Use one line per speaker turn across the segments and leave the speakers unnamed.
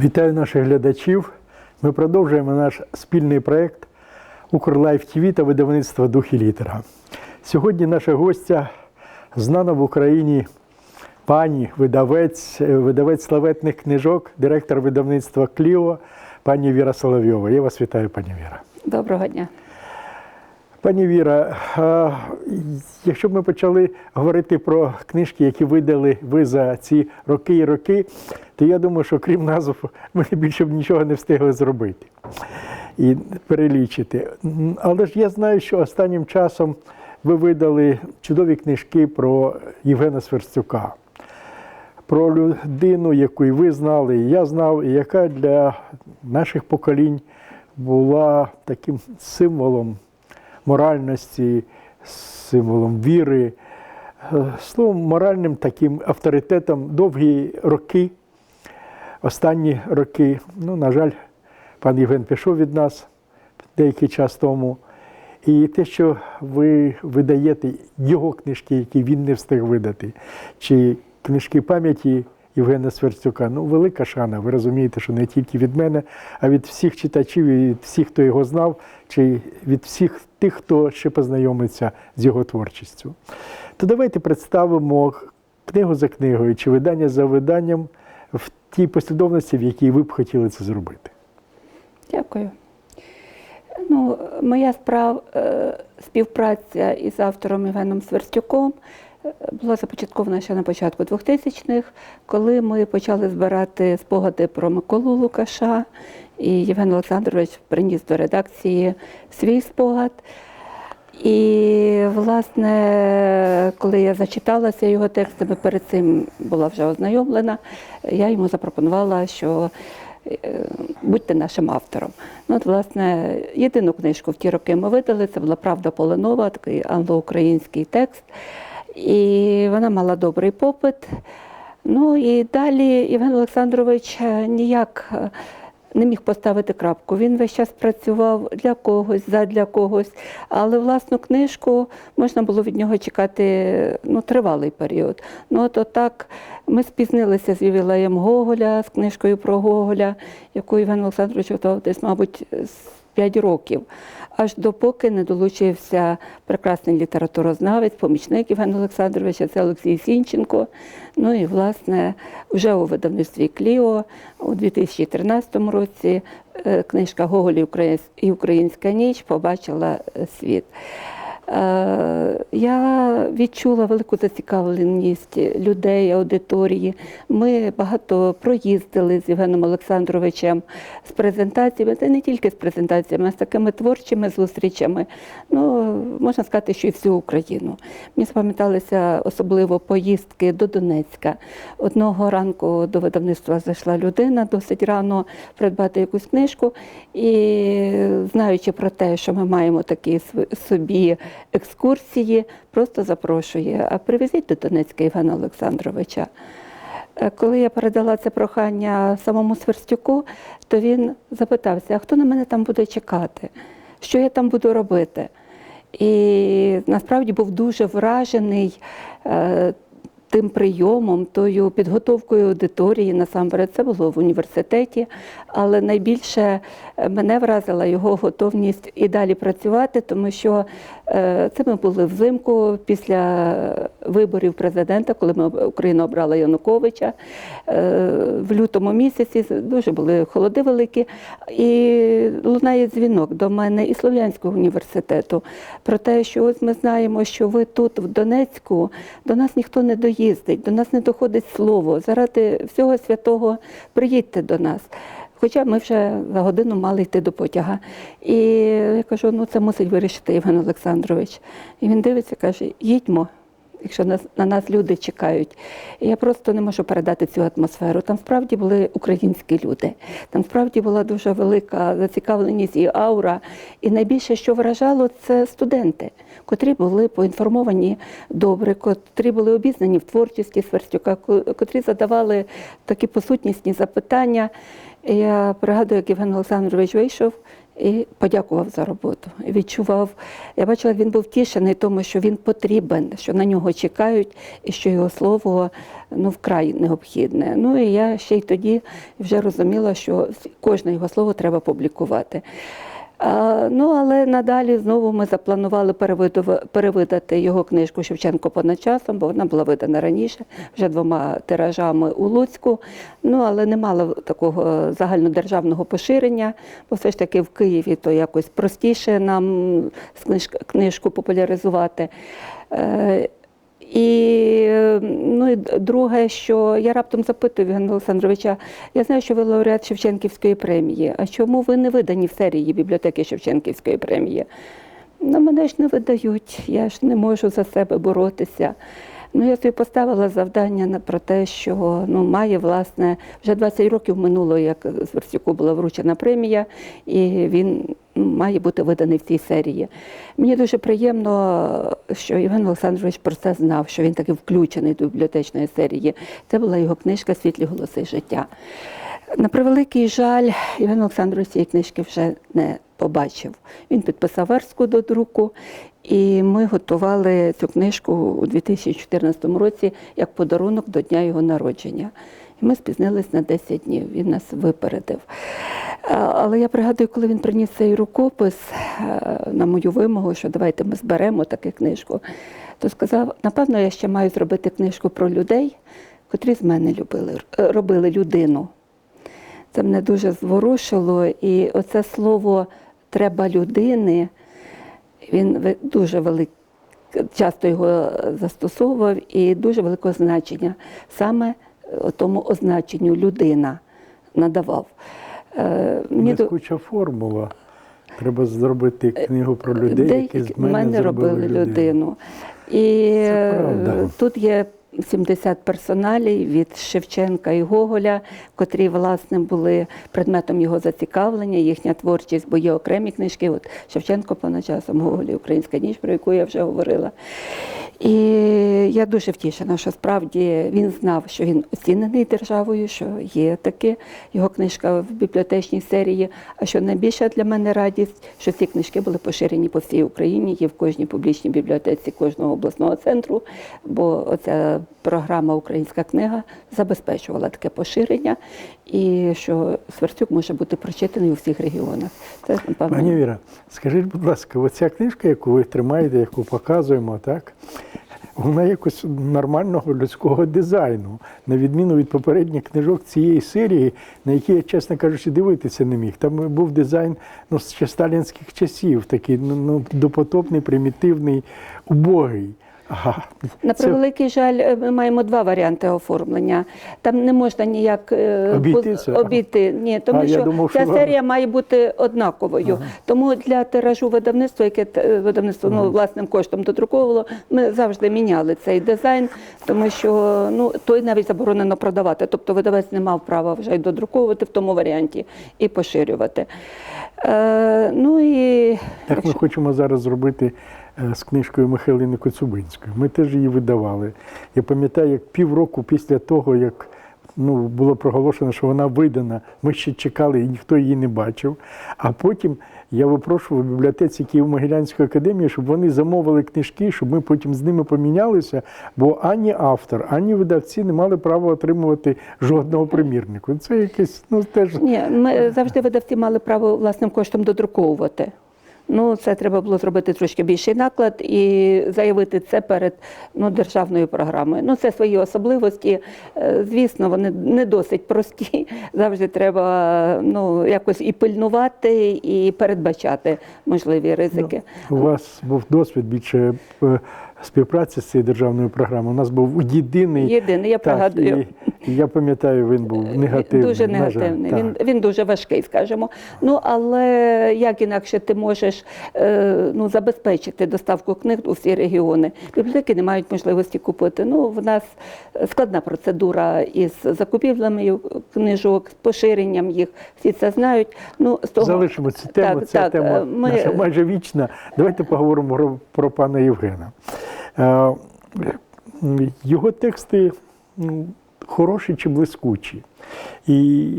Вітаю наших глядачів. Ми продовжуємо наш спільний проєкт Укрлайф ТВ та видавництва Дух і літера. Сьогодні наша гостя знана в Україні пані, видавець, видавець славетних книжок, директор видавництва Кліо, пані Віра Соловйова. Я вас вітаю, пані Віра.
Доброго дня.
Пані Віра, якщо б ми почали говорити про книжки, які видали ви за ці роки і роки, то я думаю, що крім назв, ми більше б нічого не встигли зробити і перелічити. Але ж я знаю, що останнім часом ви видали чудові книжки про Євгена Сверстюка. Про людину, яку і ви знали, і я знав, і яка для наших поколінь була таким символом моральності, символом віри, е, словом, моральним таким авторитетом довгі роки, останні роки. Ну, на жаль, пан Євген пішов від нас деякий час тому. І те, що ви видаєте його книжки, які він не встиг видати, чи книжки пам'яті Євгена Сверстюка, ну велика шана. Ви розумієте, що не тільки від мене, а від всіх читачів, і від всіх, хто його знав, чи від всіх тих, хто ще познайомиться з його творчістю. То давайте представимо книгу за книгою чи видання за виданням в тій послідовності, в якій ви б хотіли це зробити.
Дякую. Ну, моя справ, е, співпраця із автором Євгеном Сверстюком була започаткована ще на початку 2000-х, коли ми почали збирати спогади про Миколу Лукаша, і Євген Олександрович приніс до редакції свій спогад. І, власне, коли я зачиталася його текстами, перед цим була вже ознайомлена, я йому запропонувала, що е, будьте нашим автором. Ну, от, власне, єдину книжку в ті роки ми видали, це була Правда Поленова, такий англо-український текст. І вона мала добрий попит. Ну і далі Євген Олександрович е, ніяк е, не міг поставити крапку. Він весь час працював для когось, задля когось, але власну книжку можна було від нього чекати ну, тривалий період. Ну, от отак ми спізнилися з ювілеєм Гоголя, з книжкою про Гоголя, яку Євген Олександрович готував десь, мабуть, 5 років. Аж допоки не долучився прекрасний літературознавець, помічник Євген Олександровича, це Олексій Сінченко. Ну і, власне, вже у видавництві Кліо у 2013 році е, книжка Гоголь і Українська ніч побачила е, світ. Е, Я відчула велику зацікавленість людей, аудиторії. Ми багато проїздили з Євгеном Олександровичем з презентаціями, це не тільки з презентаціями, а з такими творчими зустрічами. Ну, можна сказати, що і всю Україну. Мені запам'яталися особливо поїздки до Донецька. Одного ранку до видавництва зайшла людина досить рано придбати якусь книжку, і знаючи про те, що ми маємо такі собі екскурсії, просто запрошує. А привезіть до Донецька Євгена Олександровича. Е, Коли я передала це прохання самому Сверстюку, то він запитався, а хто на мене там буде чекати? Що я там буду робити? І насправді був дуже вражений е, тим прийомом, тою підготовкою аудиторії. Насамперед, це було в університеті, але найбільше е, мене вразила його готовність і далі працювати, тому що е, це ми були взимку після виборів президента, коли ми Україна обрала Януковича. Е, В лютому місяці дуже були холоди великі, і лунає дзвінок до мене із Слов'янського університету про те, що ось ми знаємо, що ви тут, в Донецьку, до нас ніхто не доїздить, до нас не доходить слово. Заради всього святого приїдьте до нас. Хоча ми вже за годину мали йти до потяга. І я кажу, ну це мусить вирішити Євген Олександрович. І він дивиться, каже, їдьмо якщо нас, на нас люди чекають. Я просто не можу передати цю атмосферу. Там справді були українські люди, там справді була дуже велика зацікавленість і аура. І найбільше, що вражало, це студенти, котрі були поінформовані добре, котрі були обізнані в творчості Сверстюка, котрі задавали такі посутнісні запитання. Я пригадую, як Євген Олександрович вийшов і подякував за роботу. Відчував, я бачила, він був втішений тому, що він потрібен, що на нього чекають, і що його слово ну, вкрай необхідне. Ну і я ще й тоді вже розуміла, що кожне його слово треба публікувати. Ну, але надалі знову ми запланували перевидати його книжку Шевченко понад часом, бо вона була видана раніше, вже двома тиражами у Луцьку. Ну, але не мала такого загальнодержавного поширення, бо все ж таки в Києві то якось простіше нам книжку популяризувати. І ну, і друге, що я раптом запитую Євгена Олександровича, я знаю, що ви лауреат Шевченківської премії. А чому ви не видані в серії бібліотеки Шевченківської премії? Ну, мене ж не видають, я ж не можу за себе боротися. Ну, я собі поставила завдання на- про те, що ну, має, власне, вже 20 років минуло, як Сверстюку була вручена премія, і він має бути виданий в цій серії. Мені дуже приємно, що Євген Олександрович про це знав, що він таки включений до бібліотечної серії. Це була його книжка Світлі голоси життя. На превеликий жаль, Євген Олександрович цієї книжки вже не побачив. Він підписав верстку до друку, і ми готували цю книжку у 2014 році як подарунок до дня його народження. І ми спізнились на 10 днів, він нас випередив. Але я пригадую, коли він приніс цей рукопис е, на мою вимогу, що давайте ми зберемо таку книжку, то сказав: напевно, я ще маю зробити книжку про людей, котрі з мене любили, е, робили людину. Це мене дуже зворушило. І оце слово треба людини, він дуже велик, часто його застосовував і дуже великого значення. Саме е, тому означенню людина надавав. Е,
Блискуча формула. Треба зробити книгу про людей, які з мене,
мене
зробили
робили
людину.
людину. І
Це
е, тут є 70 персоналій від Шевченка і Гоголя, котрі власне були предметом його зацікавлення, їхня творчість, бо є окремі книжки. От Шевченко понад часом Гоголі, Українська ніч, про яку я вже говорила. І я дуже втішена, що справді він знав, що він оцінений державою, що є таке його книжка в бібліотечній серії. А що найбільша для мене радість, що ці книжки були поширені по всій Україні, є в кожній публічній бібліотеці кожного обласного центру, бо оця програма Українська книга забезпечувала таке поширення, і що Сверстюк може бути прочитаний у всіх регіонах. Це напевно.
Пані Віра, скажіть, будь ласка, оця книжка, яку ви тримаєте, яку показуємо, так? Вона якось нормального людського дизайну, на відміну від попередніх книжок цієї серії, на які я, чесно кажучи, дивитися не міг. Там був дизайн ну, ще сталінських часів, такий ну, ну, допотопний, примітивний, убогий. Ага.
На превеликий жаль, е, ми маємо два варіанти оформлення. Там не можна ніяк е,
Обійти це?
обійти. Ні, тому
А,
що
думав,
ця
що-
серія має бути однаковою. Тому для тиражу видавництва, яке е, видавництво ну, власним коштом додруковувало, ми завжди міняли цей дизайн, тому що ну той навіть заборонено продавати. Тобто видавець не мав права вже й додруковувати в тому варіанті і поширювати. Е, ну і
Так ми хочемо зараз зробити з книжкою Михайлини Коцюбинської. Ми теж її видавали. Я пам'ятаю, як півроку після того, як ну, було проголошено, що вона видана, ми ще чекали, і ніхто її не бачив. А потім я випрошував бібліотеці Києво-Могилянської академії, щоб вони замовили книжки, щоб ми потім з ними помінялися, бо ані автор, ані видавці не мали права отримувати жодного примірнику. Це якесь, ну теж.
Ні, ми завжди видавці мали право власним коштом додруковувати. Ну, це треба було зробити трошки більший наклад і заявити це перед ну, державною програмою. Ну, це свої особливості. Е, Звісно, вони не досить прості. Завжди треба ну, якось і пильнувати, і передбачати можливі ризики.
У вас був досвід більше е, співпраці з цією державною програмою. У нас був єдиний.
Єдиний, я
так,
пригадую.
І, я пам'ятаю, він був негативний.
Дуже
жаль,
негативний.
так.
він, він дуже важкий, скажімо. Ну але як інакше ти можеш е, ну, забезпечити доставку книг у всі регіони? Бібліотеки не мають можливості купити. Ну, в нас складна процедура із закупівлями книжок, з поширенням їх. Всі це знають. Ну, з того...
Залишимо цю тему.
Так,
Ця
так,
тема
е, ми-
наша майже вічна. Давайте поговоримо про, про пана Євгена. Е, Його тексти хороші чи блискучі. І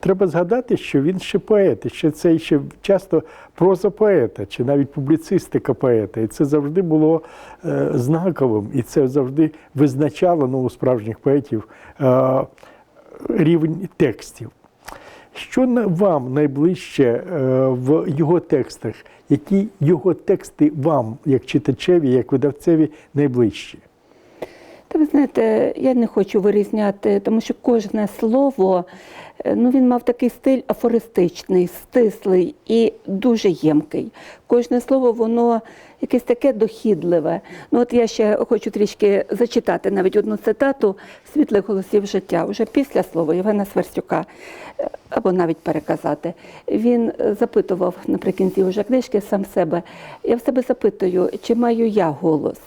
треба згадати, що він ще поет, і ще це ще часто проза поета, чи навіть публіцистика поета. І це завжди було е, знаковим, і це завжди визначало ну, у справжніх поетів е, рівень текстів. Що вам найближче е, в його текстах? Які його тексти вам, як читачеві, як видавцеві, найближчі?
Та ви знаєте, я не хочу вирізняти, тому що кожне слово, е, ну він мав такий стиль афористичний, стислий і дуже ємкий. Кожне слово, воно якесь таке дохідливе. Ну от я ще хочу трішки зачитати навіть одну цитату світлих голосів життя, вже після слова Євгена Сверстюка, е, або навіть переказати. Він запитував наприкінці вже книжки сам себе. Я в себе запитую, чи маю я голос?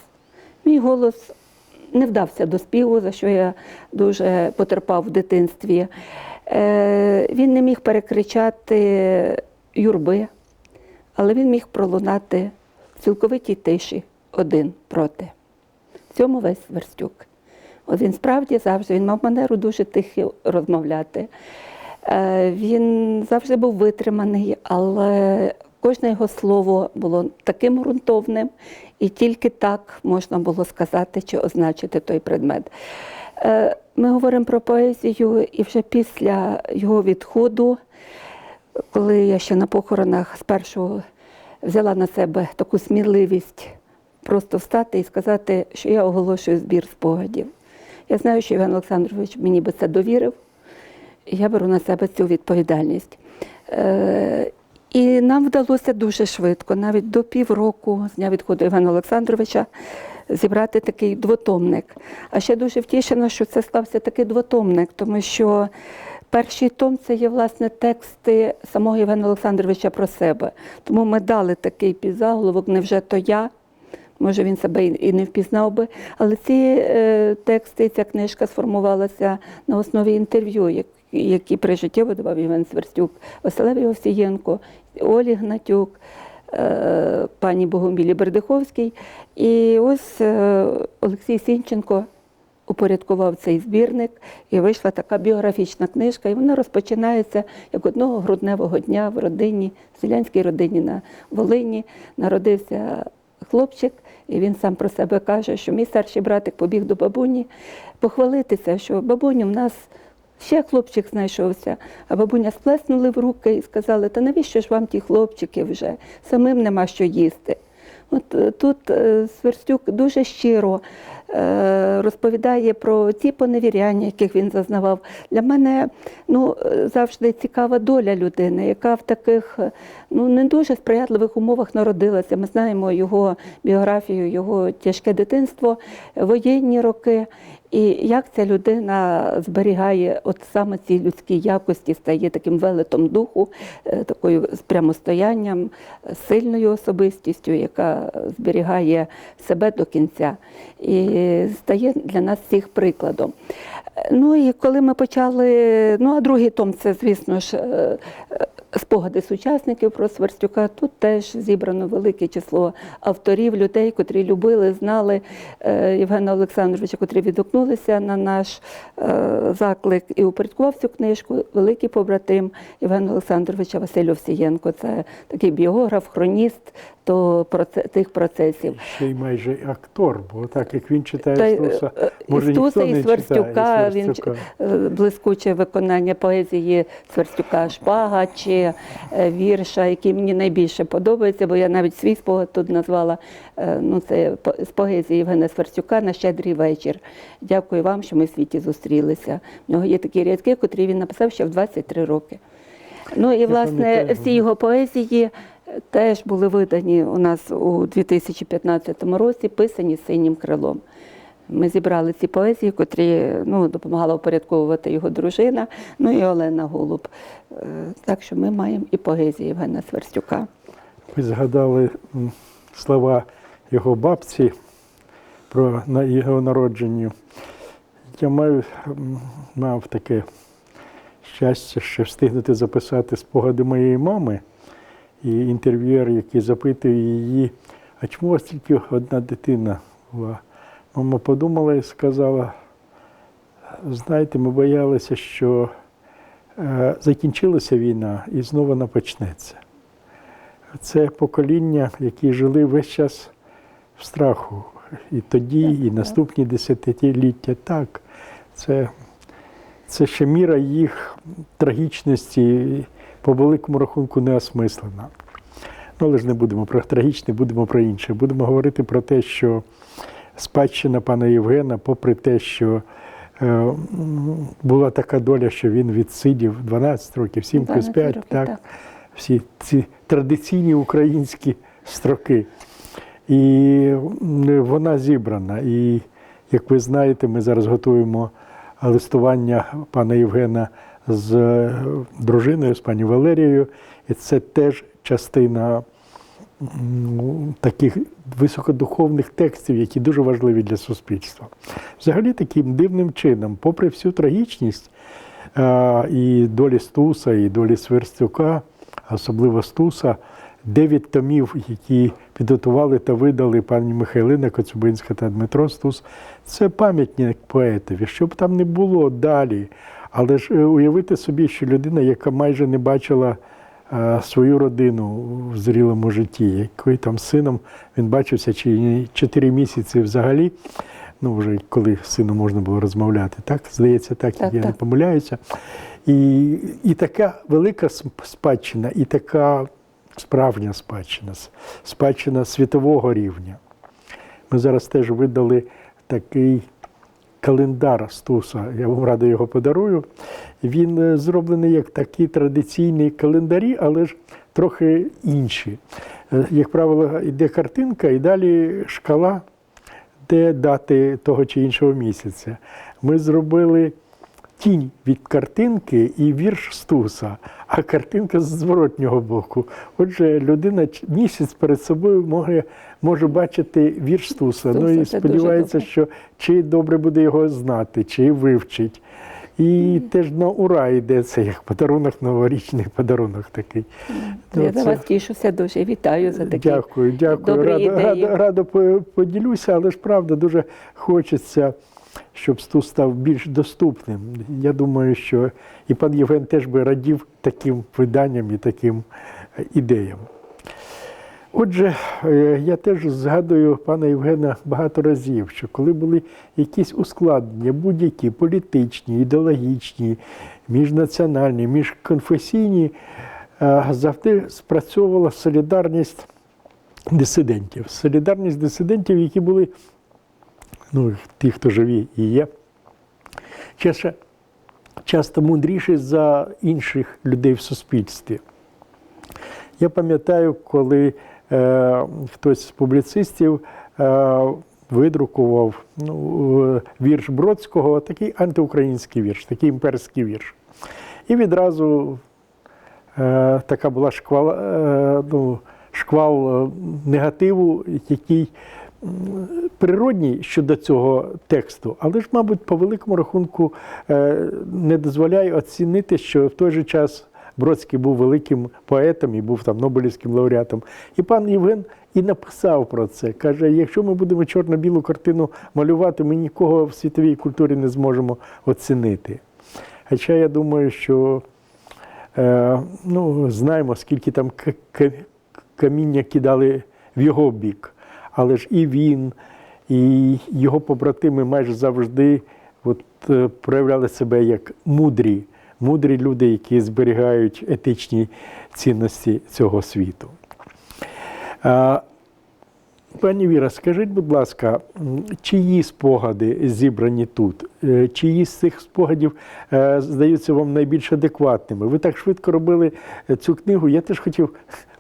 Мій голос не вдався до співу, за що я дуже потерпав в дитинстві. Е, він не міг перекричати юрби, але він міг пролунати в цілковитій тиші один проти. В цьому весь Верстюк. От він справді завжди він мав манеру дуже тихо розмовляти. Е, Він завжди був витриманий, але кожне його слово було таким ґрунтовним, і тільки так можна було сказати чи означити той предмет. Е, Ми говоримо про поезію, і вже після його відходу, коли я ще на похоронах спершу взяла на себе таку сміливість просто встати і сказати, що я оголошую збір спогадів. Я знаю, що Іван Олександрович мені би це довірив, і я беру на себе цю відповідальність. І нам вдалося дуже швидко, навіть до півроку з дня відходу Івана Олександровича, зібрати такий двотомник. А ще дуже втішена, що це стався такий двотомник, тому що перший том це є власне тексти самого Євгена Олександровича про себе. Тому ми дали такий підзаголовок, невже то я. Може, він себе і не впізнав би, але ці е, тексти, ця книжка сформувалася на основі інтерв'ю, які при житті видавав Іван Сверстюк, Василеві Овсієнко, Олі Гнатюк, е, пані Богомілі Бердиховський. І ось е, Олексій Сінченко упорядкував цей збірник, і вийшла така біографічна книжка, і вона розпочинається як одного грудневого дня в родині, в селянській родині на Волині. Народився хлопчик, і він сам про себе каже, що мій старший братик побіг до бабуні похвалитися, що бабуню в нас. Ще хлопчик знайшовся, а бабуня сплеснули в руки і сказали, та навіщо ж вам ті хлопчики вже? Самим нема що їсти. От е, тут е, Сверстюк дуже щиро розповідає про ті поневіряння, яких він зазнавав. Для мене ну, е, завжди цікава доля людини, яка в таких е, ну, не дуже сприятливих умовах народилася. Ми знаємо його біографію, його тяжке дитинство, воєнні роки. І як ця людина зберігає от саме ці людські якості, стає таким велетом духу, е, такою прямостоянням, е, сильною особистістю, яка зберігає себе до кінця і стає для нас всіх прикладом. Ну і коли ми почали, ну а другий том це, звісно ж, е, е, спогади сучасників про Сверстюка. Тут теж зібрано велике число авторів, людей, котрі любили, знали е, Євгена Олександровича, котрі відгукнулися на наш заклик і упорядкував цю книжку. Великий побратим Євгена Олександровича Василь Овсієнко. Це такий біограф, хроніст то тих процесів.
Ще й майже актор, бо так як він читає
Та
Стуса,
е,
може
Стуса,
ніхто
і
не
Сверстюка, він
Сверстюка.
е, блискуче виконання поезії Сверстюка Шпага чи е, вірша, який мені найбільше подобається, бо я навіть свій спогад тут назвала. Ну, це з поезії Євгена Сверстюка на щедрий вечір. Дякую вам, що ми в світі зустрілися. В нього є такі рядки, котрі він написав ще в 23 роки. Ну і власне всі його поезії теж були видані у нас у 2015 році, писані синім крилом. Ми зібрали ці поезії, котрі ну, допомагала упорядковувати його дружина, ну і Олена Голуб. Е, Так що ми маємо і поезії Євгена Сверстюка.
Ви згадали слова його бабці про його народженню. Я маю, м, мав таке щастя, ще встигнути записати спогади моєї мами. І інтерв'юер, який запитує її, а чому у вас тільки одна дитина була? Мама подумала і сказала, Знаєте, ми боялися, що е, закінчилася війна і знову вона почнеться. Це покоління, які жили весь час в страху. І тоді,
Так,
і
так.
наступні десятиліття. Так, це, це ще міра їх трагічності по великому рахунку не осмислена. Ну, але ж не будемо про трагічне, будемо про інше. Будемо говорити про те, що спадщина пана Євгена, попри те, що е, була така доля, що він відсидів 12 років, 7 плюс 5,
років,
так,
так.
всі ці традиційні українські строки. І вона зібрана. І як ви знаєте, ми зараз готуємо листування пана Євгена з е, дружиною, з пані Валерією. І це теж частина таких високодуховних текстів, які дуже важливі для суспільства. Взагалі, таким дивним чином, попри всю трагічність е, і долі Стуса, і долі Сверстюка, особливо Стуса, дев'ять томів, які підготували та видали пані Михайлина Коцюбинська та Дмитро Стус, це пам'ятник поетові, щоб там не було далі. Але ж е, уявити собі, що людина, яка майже не бачила е, свою родину в зрілому житті, який там сином він бачився чи 4 місяці взагалі. Ну, вже коли з сином можна було розмовляти, так? Здається, так,
Так,
я не помиляюся. І, і така велика спадщина, і така справжня спадщина, спадщина світового рівня. Ми зараз теж видали такий календар Стуса. Я вам радо його подарую. Він е, зроблений як такі традиційні календарі, але ж трохи інші. Е, Як правило, йде картинка і далі шкала, де дати того чи іншого місяця. Ми зробили тінь від картинки і вірш Стуса, а картинка з зворотнього боку. Отже, людина місяць перед собою може, може бачити вірш Стуса.
Стуса,
ну і сподівається, що чи добре буде його знати, чи вивчить. І теж на ура йде це як подарунок, новорічний подарунок такий.
Я
Ну,
за
це-
вас тішуся дуже. Вітаю за такі.
Дякую, дякую.
добрі
Радо,
ідеї.
радо, радо поділюся, але ж правда дуже хочеться, щоб Стус став більш доступним. Я думаю, що і пан Євген теж би радів таким виданням і таким е, ідеям. Отже, е, я теж згадую пана Євгена багато разів, що коли були якісь ускладнення, будь-які політичні, ідеологічні, міжнаціональні, міжконфесійні, е, завжди спрацьовувала солідарність дисидентів. Солідарність дисидентів, які були, ну, ті, хто живі і є, часто, часто мудріші за інших людей в суспільстві. Я пам'ятаю, коли е, хтось з публіцистів е, видрукував ну, е, вірш Бродського, такий антиукраїнський вірш, такий імперський вірш. І відразу е, така була шквал, е, ну, шквал е, негативу, який природній щодо цього тексту, але ж, мабуть, по великому рахунку е, не дозволяє оцінити, що в той же час Бродський був великим поетом і був там Нобелівським лауреатом. І пан Євген і написав про це. Каже: якщо ми будемо чорно-білу картину малювати, ми нікого в світовій культурі не зможемо оцінити. Хоча я думаю, що е, ну, знаємо, скільки там каміння кидали в його бік. Але ж і він, і його побратими майже завжди от, е, проявляли себе як мудрі, мудрі люди, які зберігають етичні цінності цього світу. Пані Віра, скажіть, будь ласка, чиї спогади зібрані тут? Е, Чиї з цих спогадів е, здаються вам найбільш адекватними? Ви так швидко робили цю книгу. Я теж хотів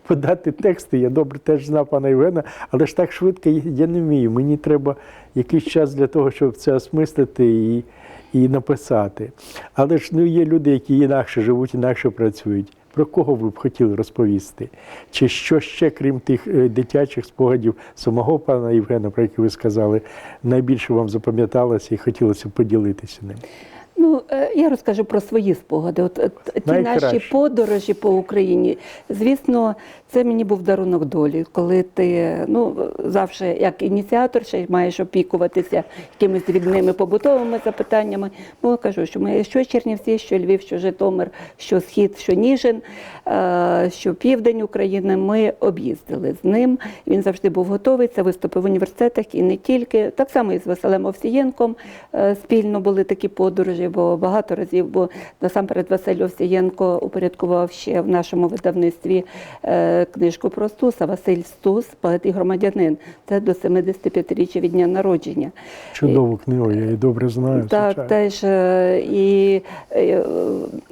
подати тексти. Я добре теж знав пана Євгена, але ж так швидко я не вмію. Мені треба якийсь час для того, щоб це осмислити і, і написати. Але ж ну, є люди, які інакше живуть, інакше працюють. Про кого ви б хотіли розповісти? Чи що ще, крім тих е, дитячих спогадів самого пана Євгена, про які ви сказали, найбільше вам запам'яталося і хотілося б поділитися ним?
Ну, е, я розкажу про свої спогади. От, е, ті
Найкраще.
наші подорожі по Україні. Звісно, Це мені був дарунок долі, коли ти ну, завжди як ініціатор ще маєш опікуватися якимись дрібними побутовими запитаннями. Я кажу, що ми що Чернівці, що Львів, що Житомир, що Схід, що Ніжин, е, що Південь України ми об'їздили з ним. Він завжди був готовий. Це виступи в університетах і не тільки. Так само і з Василем Овсієнком е, спільно були такі подорожі, бо багато разів, бо насамперед Василь Овсієнко упорядкував ще в нашому видавництві е, книжку про Стуса. Василь Стус, поет і громадянин. Це до 75-річчя від дня народження.
Чудову книгу, я її добре знаю.
Так,
звичайно.
теж е, і е,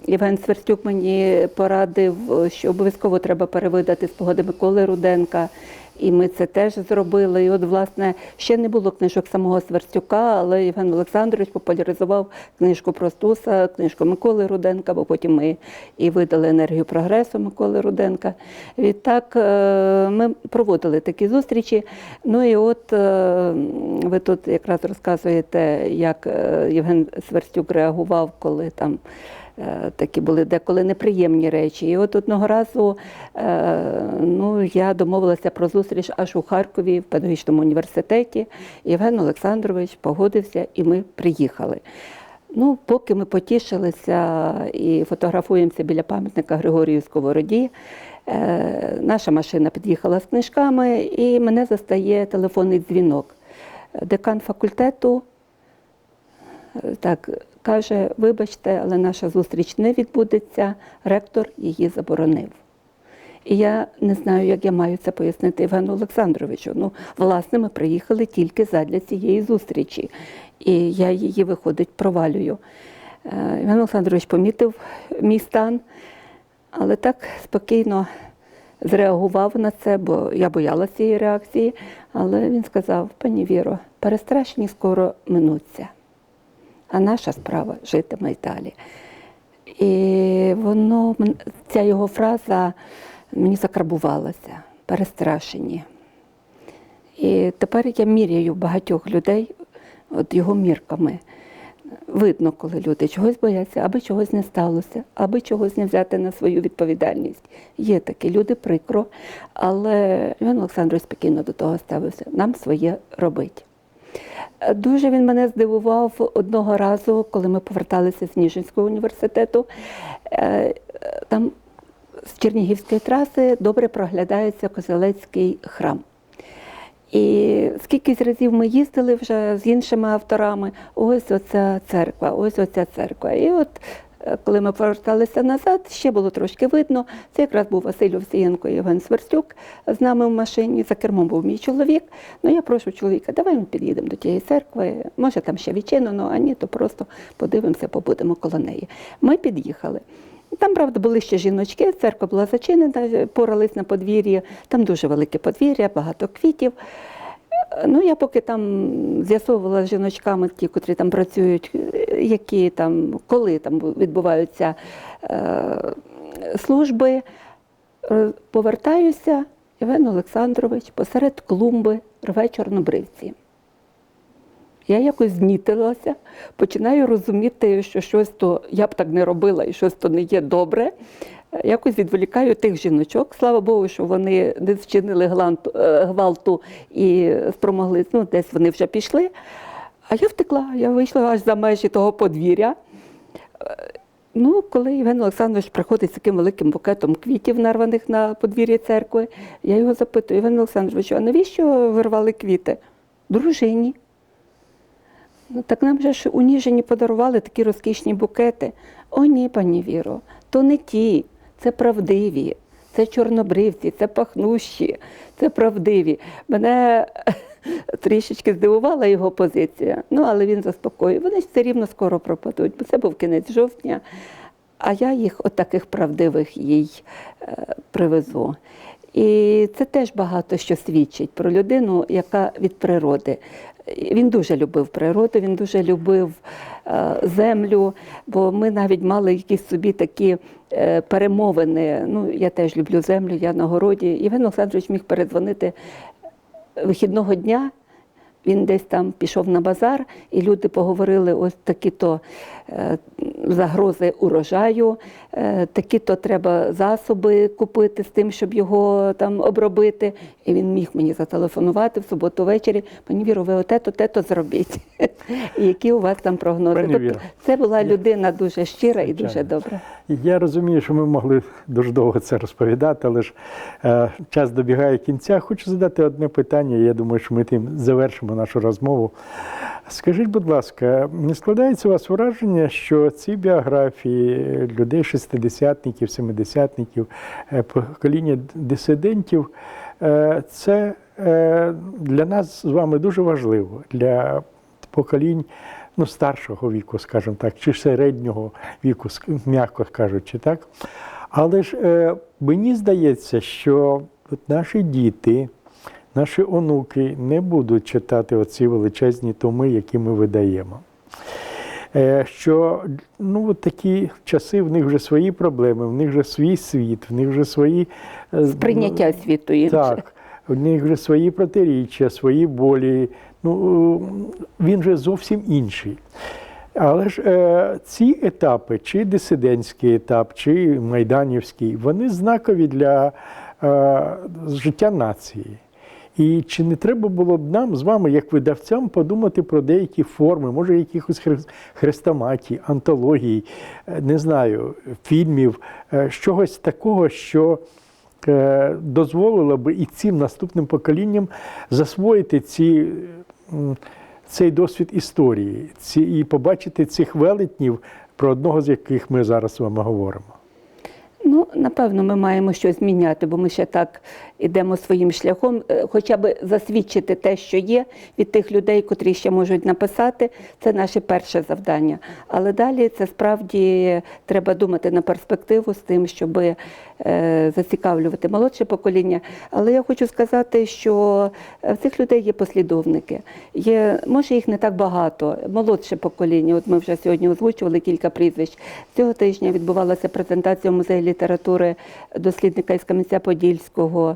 Євген Сверстюк мені порадив, що обов'язково треба перевидати спогади Миколи Руденка. І ми це теж зробили. І от, власне, ще не було книжок самого Сверстюка, але Євген Олександрович популяризував книжку про Стуса, книжку Миколи Руденка, бо потім ми і видали енергію прогресу Миколи Руденка. Відтак е, ми проводили такі зустрічі. Ну і от е, ви тут якраз розказуєте, як е, Євген Сверстюк реагував, коли там. Е, Такі були деколи неприємні речі. І от одного разу е, ну, я домовилася про зустріч аж у Харкові в педагогічному університеті. Євген Олександрович погодився, і ми приїхали. Ну, поки ми потішилися і фотографуємося біля пам'ятника Григорію Сковороді, е, наша машина під'їхала з книжками, і мене застає телефонний дзвінок. Декан факультету так каже: вибачте, але наша зустріч не відбудеться, ректор її заборонив. І я не знаю, як я маю це пояснити Євгену Олександровичу. Ну, власне, ми приїхали тільки задля цієї зустрічі. І я її, виходить, провалюю. Е, Євген Олександрович помітив мій стан, але так спокійно зреагував на це, бо я боялася цієї реакції. Але він сказав: пані Віро, перестрашні скоро минуться, а наша справа житиме й далі. І воно, ця його фраза мені закарбувалася, перестрашені. І тепер я міряю багатьох людей от його мірками. Видно, коли люди чогось бояться, аби чогось не сталося, аби чогось не взяти на свою відповідальність. Є такі люди, прикро, але Іван Олександрович спокійно до того ставився. Нам своє робить. Е, Дуже він мене здивував одного разу, коли ми поверталися з Ніжинського університету. Е, Там з Чернігівської траси добре проглядається Козелецький храм. І скільки разів ми їздили вже з іншими авторами, ось оця церква, ось оця церква. І от коли ми поверталися назад, ще було трошки видно. Це якраз був Василь Овсієнко і Євген Сверстюк з нами в машині. За кермом був мій чоловік. Ну я прошу чоловіка, давай ми під'їдемо до тієї церкви. Може, там ще відчинено, а ні, то просто подивимося, побудемо коло неї. Ми під'їхали. Там, правда, були ще жіночки, церква була зачинена, порались на подвір'ї. Там дуже велике подвір'я, багато квітів. Ну, я поки там з'ясовувала з жіночками, ті, котрі там працюють, е, які там, коли там відбуваються е, служби, е, повертаюся, Євген Олександрович посеред клумби рве чорнобривці. Я якось знітилася, починаю розуміти, що щось то я б так не робила і щось то не є добре. Якось відволікаю тих жіночок. Слава Богу, що вони не вчинили е, гвалту і спромогли, ну, десь вони вже пішли. А я втекла, я вийшла аж за межі того подвір'я. Е, Ну, коли Євген Олександрович приходить з таким великим букетом квітів, нарваних на подвір'ї церкви, я його запитую, Євген Олександрович, а навіщо ви рвали квіти? Дружині. Ну, так нам же ж у Ніжині подарували такі розкішні букети. О, ні, пані Віро, то не ті, це правдиві, це чорнобривці, це пахнущі, це правдиві. Мене трішечки здивувала його позиція, ну але він заспокоює. Вони все рівно скоро пропадуть, бо це був кінець жовтня. А я їх, от таких правдивих, їй е, привезу. І це теж багато що свідчить про людину, яка від природи. Він дуже любив природу, він дуже любив е, землю, бо ми навіть мали якісь собі такі е, перемовини. Ну, я теж люблю землю, я на городі. Євген Олександрович міг передзвонити вихідного дня. він десь там пішов на базар, і люди поговорили: ось такі-то е, загрози урожаю, е, такі-то треба засоби купити з тим, щоб його там обробити. І він міг мені зателефонувати в суботу ввечері. Пані Віро, ви оте-то, те-то зробіть. І які у вас там прогнози? Тобто це була людина дуже щира і дуже добра.
Я розумію, що ми могли дуже довго це розповідати, але ж е, час добігає кінця. Хочу задати одне питання. Я думаю, що ми тим завершимо нашу розмову. Скажіть, будь ласка, не складається у вас враження, що ці біографії людей, шестидесятників, семидесятників, е, покоління дисидентів, е, це е, для нас з вами дуже важливо для поколінь ну, старшого віку, скажімо так, чи середнього віку, м'яко кажучи, так. Але ж мені здається, що наші діти, наші онуки не будуть читати оці величезні томи, які ми видаємо. Е, Що ну, такі часи, в них вже свої проблеми, в них вже свій світ, в них вже свої е,
Сприйняття світу інше.
так, у них вже свої протиріччя, свої болі. Ну, він же зовсім інший. Але ж е, ці етапи, чи дисидентський етап, чи майданівський, вони знакові для е, життя нації. І чи не треба було б нам з вами, як видавцям, подумати про деякі форми, може, якихось хрест- хрестоматій, антологій, е, не знаю, фільмів, е, чогось такого, що е, дозволило би і цим наступним поколінням засвоїти ці, цей досвід історії ці, і побачити цих велетнів, про одного з яких ми зараз з вами говоримо.
Ну, напевно, ми маємо щось зміняти, бо ми ще так ідемо своїм шляхом, Е, хоча б засвідчити те, що є від тих людей, котрі ще можуть написати. Це наше перше завдання. Але далі це справді треба думати на перспективу з тим, щоб е, зацікавлювати молодше покоління. Але я хочу сказати, що е, в цих людей є послідовники. Є, може, їх не так багато. Молодше покоління. От ми вже сьогодні озвучували кілька прізвищ. Цього тижня відбувалася презентація в музеї літератури дослідника із Кам'янця-Подільського е,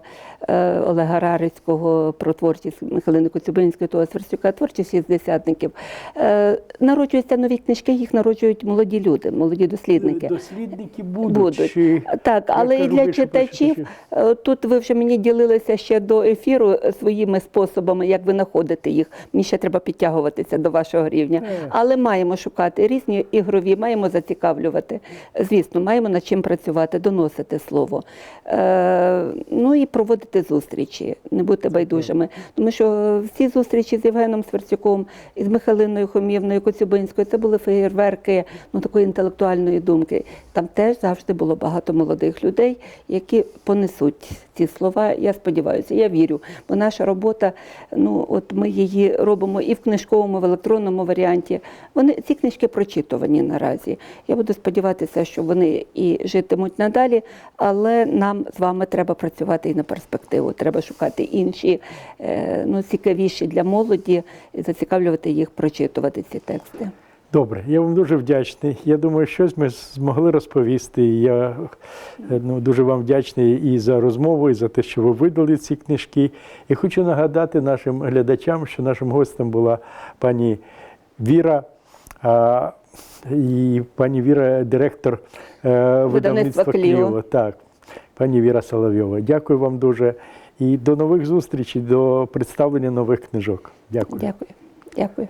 Олега Рарицького про творчість Михайлини Коцюбинської, того Сверстюка, творчість шістдесятників. Е, Народжуються нові книжки, їх народжують молоді люди, молоді дослідники.
Дослідники будуть.
Будуть.
Чи...
Так, але і для читачів е, тут ви вже мені ділилися ще до ефіру своїми способами, як ви знаходите їх. Мені ще треба підтягуватися до вашого рівня.
Е.
Але маємо шукати різні ігрові, маємо зацікавлювати. Звісно, маємо над чим працювати, доносити слово. Е, ну і проводити зустрічі, не бути байдужими. Тому що всі зустрічі з Євгеном Сверцюком, із Михайлиною Хомівною Коцюбинською, це були феєрверки ну, такої інтелектуальної думки. Там теж завжди було багато молодих людей, які понесуть ці слова. Я сподіваюся, я вірю. Бо наша робота, ну от ми її робимо і в книжковому, в електронному варіанті. Вони ці книжки прочитувані наразі. Я буду сподіватися, що вони і житимуть надалі, але нам з вами треба працювати і на перспективу. Треба шукати інші, е, ну цікавіші для молоді, зацікавлювати їх прочитувати ці тексти.
Добре, я вам дуже вдячний. Я думаю, щось ми змогли розповісти. Я е, ну, дуже вам вдячний і за розмову, і за те, що ви видали ці книжки. І хочу нагадати нашим глядачам, що нашим гостем була пані Віра. А, і пані Віра, директор е, видавництва
Видавництва.
«Кліо». Так, пані Віра Соловйова. Дякую вам дуже. І до нових зустрічей, до представлення нових книжок. Дякую.
Дякую. Дякую.